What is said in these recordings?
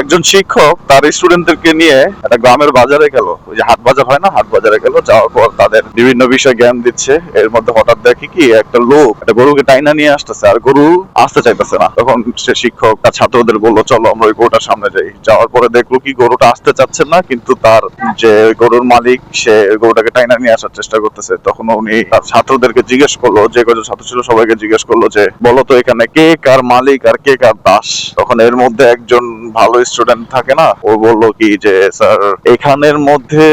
একজন শিক্ষক তার স্টুডেন্টদেরকে নিয়ে একটা গ্রামের বাজারে গেল। ওই যে হাট বাজার হয় না? হাট বাজারে গেল, যাওয়ার পর তাদের বিভিন্ন বিষয় জ্ঞান দিচ্ছে। এর মধ্যে হঠাৎ দেখি কি, একটা লোক একটা গরুকে টাইনা নিয়ে আসতেছে আর গরু আসতে চাইতেছে না। তখন সে শিক্ষক তার ছাত্রদের বলল, চলো আমরা ওই গরুটার সামনে যাই। যাওয়ার পরে দেখল কি, গরুটা আসতে চাচ্ছে না, কিন্তু তার যে গরুর মালিক, সে গরুটাকে টাইনা নিয়ে আসার চেষ্টা করতেছে। তখন উনি তার ছাত্রদেরকে জিজ্ঞেস করল, যে কজন ছাত্র ছিল সবাইকে জিজ্ঞেস করল যে, বলো তো এখানে কে কার মালিক আর কে কার দাস? তখন এর মধ্যে একজন ভালো স্টুডেন্ট থাকে না, ও বলল কি যে, স্যার, এখানের মধ্যে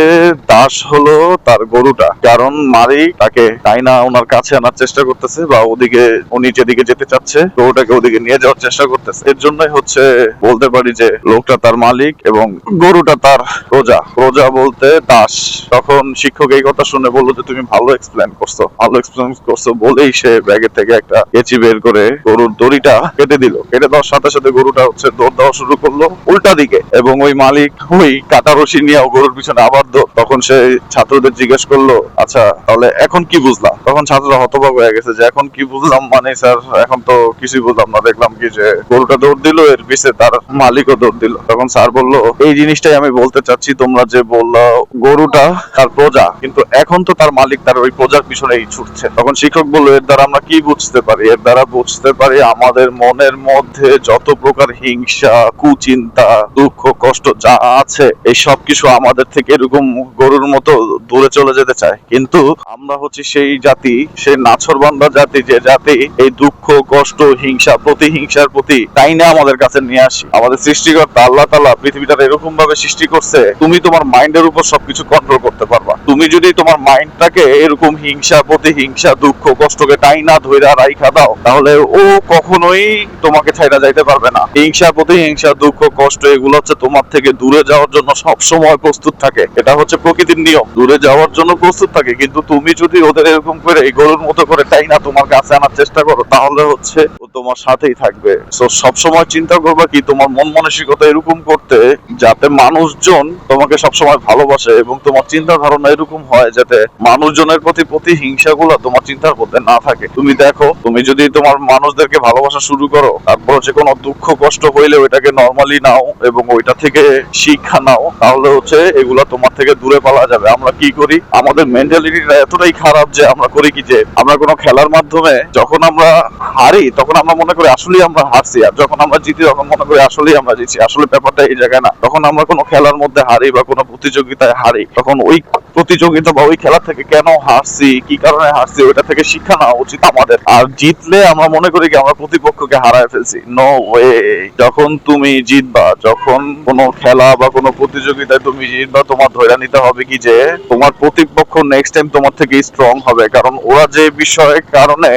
দাস হলো তার গরুটা। কারণ মারি তাকে টাইনা ওনার কাছে আনার চেষ্টা করতেছে বা ওদিকে ও উনি যেদিকে যেতে চাচ্ছে গরুটাকে ওদিকে নিয়ে যাওয়ার চেষ্টা করতেছে। এর জন্যই হচ্ছে বলতে পারি যে, লোকটা তার মালিক এবং গরুটা তার প্রজা। প্রজা বলতে দাস। তখন শিক্ষক এই কথা শুনে বলল যে, তুমি ভালো এক্সপ্লেন করছ। ভালো এক্সপ্লেন করছ বলেই সে ব্যাগের থেকে একটা কেচি বের করে গরুর দড়িটা কেটে দিল। কেটে দেওয়ার সাথে সাথে গরুটা হচ্ছে দৌড় দেওয়া শুরু করল। উল্টা দিকে এবং ওই মালিক ওই কাটা রশি নিয়ে গরুর পিছনে আবার। তখন সে ছাত্রদের জিজ্ঞেস করল আচ্ছা তাহলে এখন কি বুঝলাম তখন ছাত্ররা হতবাক হয়ে গেছে যে, এখন কি বুঝলাম মানে স্যার, এখন তো কিছুই বুঝলাম না। দেখলাম কি যে, গরুটা দৌড় দিল, এর পিছে তার মালিকও দৌড় দিল। তখন স্যার বলল, এই জিনিসটাই আমি বলতে চাচ্ছি, তোমরা যে বলল গরুটা তার প্রজা, কিন্তু এখন তো তার মালিক তার ওই প্রজার পিছনেই ছুটছে। তখন শিক্ষক বলল, এর দ্বারা আমরা কি বুঝতে পারি? এর দ্বারা বুঝতে পারি আমাদের মনের মধ্যে যত প্রকার হিংসা, কুচিন্তা দুঃখ, কষ্ট যা আছে, এই সব কিছু আমাদের থেকে এরকম গরুর মতো দূরে চলে যেতে চায়। কিন্তু আমরা হচ্ছে সেই জাতি, সেই নাছরবান্ধা জাতি, যে জাতি এই দুঃখ, কষ্ট, হিংসা, প্রতিহিংসার প্রতি তাই না আমাদের কাছে নিয়ে আসি। আমাদের সৃষ্টিকর্তা আল্লাহ তালা পৃথিবীটা এরকম ভাবে সৃষ্টি করছে, তুমি তোমার মাইন্ডের উপর সবকিছু কন্ট্রোল করতে পারবা। তুমি যদি তোমার মাইন্ডটাকে এরকম হিংসা প্রতিহিংসা দুঃখ, কষ্টকে টাই না ধইরা রাইখা দাও, তাহলে ও কখনোই তোমাকে ছাইরা যাইতে পারবে না। হিংসা প্রতিহিংসা দুঃখ, কষ্ট, এগুলো হচ্ছে তোমার থেকে দূরে যাওয়ার জন্য সব সময় প্রস্তুত থাকে। এটা হচ্ছে প্রকৃতির নিয়ম। দূরে যাওয়ার জন্য প্রস্তুত থাকে, কিন্তু তুমি যদি ওদের এরকম করে এই গরুর মতো করে তাই না তোমার কাছে আনার চেষ্টা করো, তাহলে হচ্ছে ও তোমার সাথেই থাকবে। তো সব সময় চিন্তা করবা কি, তোমার মন মানসিকতা এরকম করতে যাতে মানুষজন তোমাকে সব সময় ভালোবাসে এবং তোমার চিন্তা ধারণা এরকম হয় যাতে মানুষজনের প্রতি প্রতিহিংসা গুলো তোমার চিন্তার মধ্যে না থাকে। তুমি দেখো, তুমি যদি তোমার মানুষদেরকে ভালোবাসা শুরু করো তারপর যে কোনো দুঃখ, কষ্ট হইলে ওইটাকে নর্মালি নাও এবং ওইটা থেকে শিক্ষা নাও, তাহলে হচ্ছে এগুলা তোমার থেকে দূরে পালা যাবে। আমরা কি করি? আমাদের মেন্টালিটিটা এতটাই খারাপ যে আমরা করি কি যে, আমরা কোনো খেলার মাধ্যমে যখন আমরা হারি, তখন আমরা মনে করি আসলেই আমরা হারছি, আর যখন আমরা জিতি, তখন মনে করি আসলেই আমরা জিতছি। আসলে ব্যাপারটা এই জায়গায় না। তখন আমরা কোনো খেলার মধ্যে হারি বা কোনো প্রতিযোগিতায় হারি, তখন ওই প্রতিযোগিতা বা ওই খেলা থেকে কেন হারছি, কি কারণে হারছি, ওইটা থেকে শিক্ষা নেওয়া উচিত আমাদের। আর জিতলে আমরা মনে করি কি, আমরা প্রতিপক্ষকে হারায় ফেলছি। নো ওয়ে যখন তুমি জিতবা, যখন কোনো খেলা বা কোনো প্রতিযোগিতায় তুমি জিতবা, তোমার ধরে নিতে হবে কি যে, তোমার প্রতিপক্ষ নেক্সট টাইম তোমার থেকে স্ট্রং হবে। কারণ ওরা যে বিষয়ের কারণে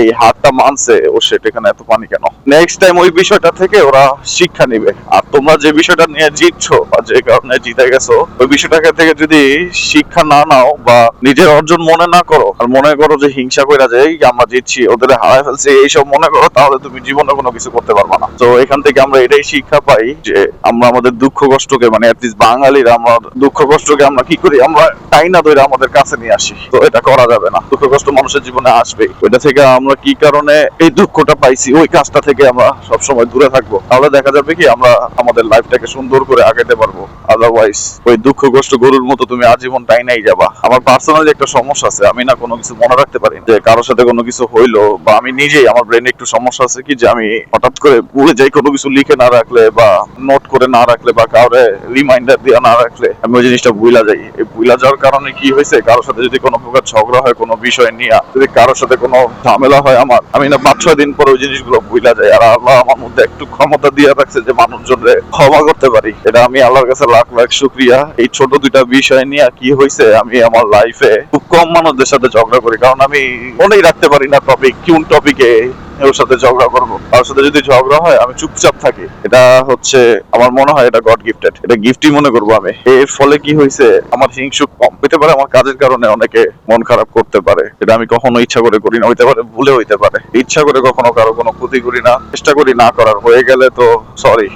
এই হারটা মানছে, ও সেটা এখানে এত পানি কেন? নেক্সট টাইম ওই বিষয়টা থেকে ওরা শিক্ষা নিবে। আর তোমরা যে বিষয়টা নিয়ে জিতছো বা যে কারণে জিতে গেছো, ওই বিষয়টাকে থেকে যদি শিক্ষা না নাও বা নিজের অর্জন মনে না করো, আর মনে করো যে হিংসা কইরা যে আমরা জিতছি, ওদের হারায় ফেলছি, এইসব মনে করো, তাহলে তুমি জীবনে কোনো কিছু করতে পারবে না। তো এখান থেকে আমরা এটাই শিক্ষা পাই যে, আমরা আমাদের দুঃখ কষ্টকে মানে অ্যাটলিস্ট বাঙালিরা আমরা দুঃখ কষ্টকে আমরা কি করি, আমরা তাই না ধরে আমাদের কাছে নিয়ে আসি। তো এটা করা যাবে না। দুঃখ কষ্ট মানুষের জীবনে আসবে ওইটা থেকে আমরা কি কারণে এই দুঃখটা পাইছি, ওই কাজটা থেকে আমরা সব সময় দূরে থাকব। তাহলে দেখা যাবে কি, আমরা আমাদের লাইফটাকে সুন্দর করে আগাতে পারব। আদারওয়াইজ ওই দুঃখ কষ্ট গরুর মতো তুমি আজীবন টাই নাই যাবা। আমার পার্সোনালি একটা সমস্যা আছে, আমি না কোনো কিছু মনে রাখতে পারি যে কারোর সাথে কোনো কিছু হইল বা আমি নিজেই, আমার ব্রেনে একটু সমস্যা আছে কি, যে আমি হঠাৎ করে ভুলে যাই কোনো কিছু লিখে না রাখলে বা নোট করে না রাখলে বা কাউরে রিমাইন্ডার দিয়ে না রাখলে, আমি ওই জিনিসটা ভুলা যাই। এই ভুলা যাওয়ার কারণে কি হয়েছে, কারোর সাথে যদি কোনো প্রকার ঝগড়া হয়, কোনো বিষয় নিয়ে, যদি কারোর সাথে কোনো ঝামেলা হয় আমার, আমি না পাঁচ ছয় দিন পরে ওই জিনিসগুলো ভুলা যাই। আর আল্লাহ আমার মধ্যে একটু ক্ষমতা দিয়ে রাখছে যে মানুষজনরে ক্ষমা করতে পারি। এটা আমি আল্লাহর কাছে লাখ লাখ শুক্রিয়া। এই ছোট দুইটা বিষয় নিয়ে কি হয়েছে আমি আমার লাইফে খুব কম মানুষদের সাথে ঝগড়া করি। কারণ আমি মনেই রাখতে পারি না টপিক কোন টপিকে ওর সাথে ঝগড়া করব। তার সাথে যদি ঝগড়া হয়, আমি চুপচাপ থাকি। এটা হচ্ছে, আমার মনে হয় এটা গড গিফটেড এটা গিফটই মনে করব আমি। এর ফলে কি হয়েছে আমার হিংসুক কম। পেতে পারে আমার কাজের কারণে অনেকে মন খারাপ করতে পারে। এটা আমি কখনো ইচ্ছা করে করি না, হইতে পারে ভুলে হইতে পারে। ইচ্ছা করে কখনো কারও কোনো ক্ষতি করি না, চেষ্টা করি না করার। হয়ে গেলে তো সরি